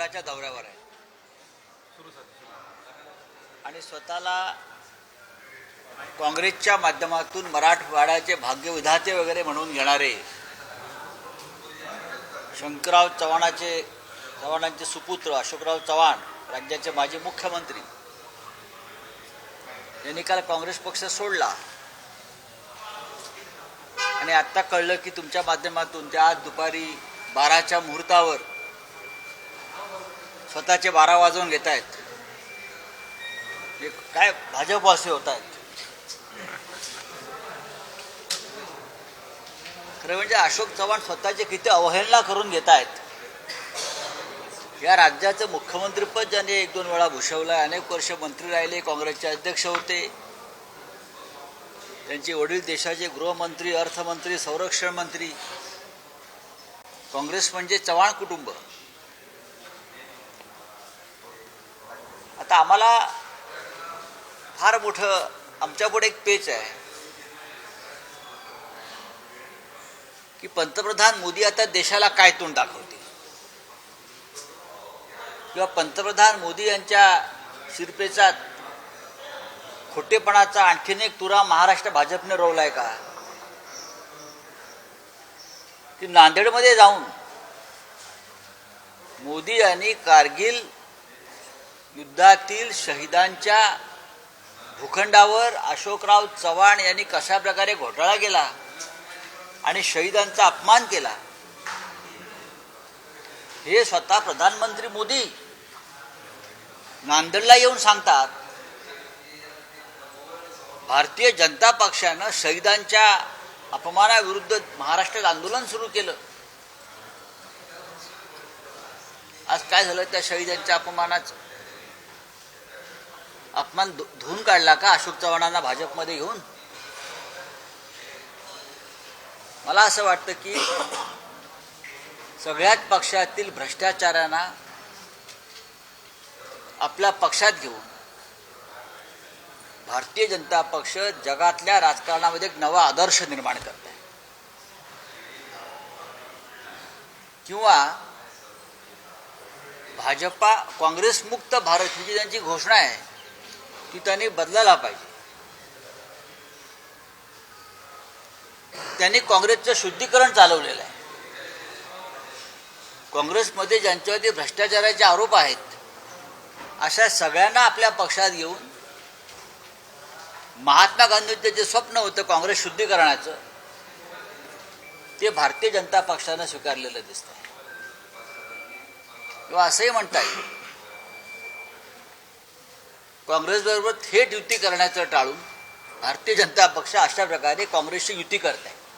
मराठवाड्याच्या दौऱ्यावर आहे? आणि स्वतःला काँग्रेसच्या माध्यमातून मराठवाड्याचे भाग्यविधाते वगैरे म्हणून घेणारे शंकरराव चव्हाणाचे चव्हाणांचे सुपुत्र अशोकराव चव्हाण राज्याचे माजी मुख्यमंत्री. यांनी काल काँग्रेस पक्ष सोडला. आणि आत्ता कळलं की तुमच्या माध्यमातून त्या आज दुपारी बाराच्या मुहूर्तावर स्वतःचे बारा वाजवून घेत आहेत. हे काय असे होत आहेत. खरं म्हणजे अशोक चव्हाण स्वतःचे किती अवहेलना करून घेत आहेत. या राज्याचं मुख्यमंत्रीपद ज्यांनी एक दोन वेळा भूषवलं अनेक वर्ष मंत्री राहिले काँग्रेसचे अध्यक्ष होते. त्यांचे वडील देशाचे गृहमंत्री अर्थमंत्री संरक्षण मंत्री. काँग्रेस म्हणजे चव्हाण कुटुंब. तर आम्हाला फार मोठं आमच्यापुढे एक पेच आहे. की पंतप्रधान मोदी आता देशाला काय तोंड दाखवतील? किंवा पंतप्रधान मोदी यांच्या शिरपेचा खोटेपणाचा आणखीन एक तुरा महाराष्ट्र भाजपने रोवलाय का? की नांदेडमध्ये जाऊन मोदी यांनी कारगिल युद्धातील शहीदांच्या भूखंडावर अशोकराव चव्हाण यांनी कशा प्रकारे घोटाळा केला आणि शहीदांचा अपमान केला? हे स्वतः प्रधानमंत्री मोदी नांदेडला येऊन सांगतात. भारतीय जनता पक्षानं शहीदांच्या अपमानाविरुद्ध महाराष्ट्रात आंदोलन सुरू केलं. आज काय झालं त्या शहीदांच्या अपमानाचं? अपमान धु- धुवून काढला का अशोक चव्हाणांना भाजपमध्ये घेऊन मला असं वाटतं की सगळ्याच पक्षातील भ्रष्टाचारांना आपल्या पक्षात घेऊन भारतीय जनता पक्ष जगातल्या राजकारणामध्ये एक नवा आदर्श निर्माण करत आहे. किंवा भाजपा काँग्रेस मुक्त भारत ही जी त्यांची घोषणा आहे ती त्यांनी बदलायला पाहिजे. त्यांनी काँग्रेसचं शुद्धीकरण चालवलेलं आहे. काँग्रेसमध्ये ज्यांच्यावरती भ्रष्टाचाराचे आरोप आहेत अशा सगळ्यांना आपल्या पक्षात घेऊन महात्मा गांधींचं जे स्वप्न होतं काँग्रेस शुद्धीकरणाचं ते भारतीय जनता पक्षानं स्वीकारलेलं दिसतंय. किंवा असंही म्हणता येईल. काँग्रेसबरोबर थेट युती करण्याचं टाळून भारतीय जनता पक्ष अशा प्रकारे काँग्रेसची युती करत आहे.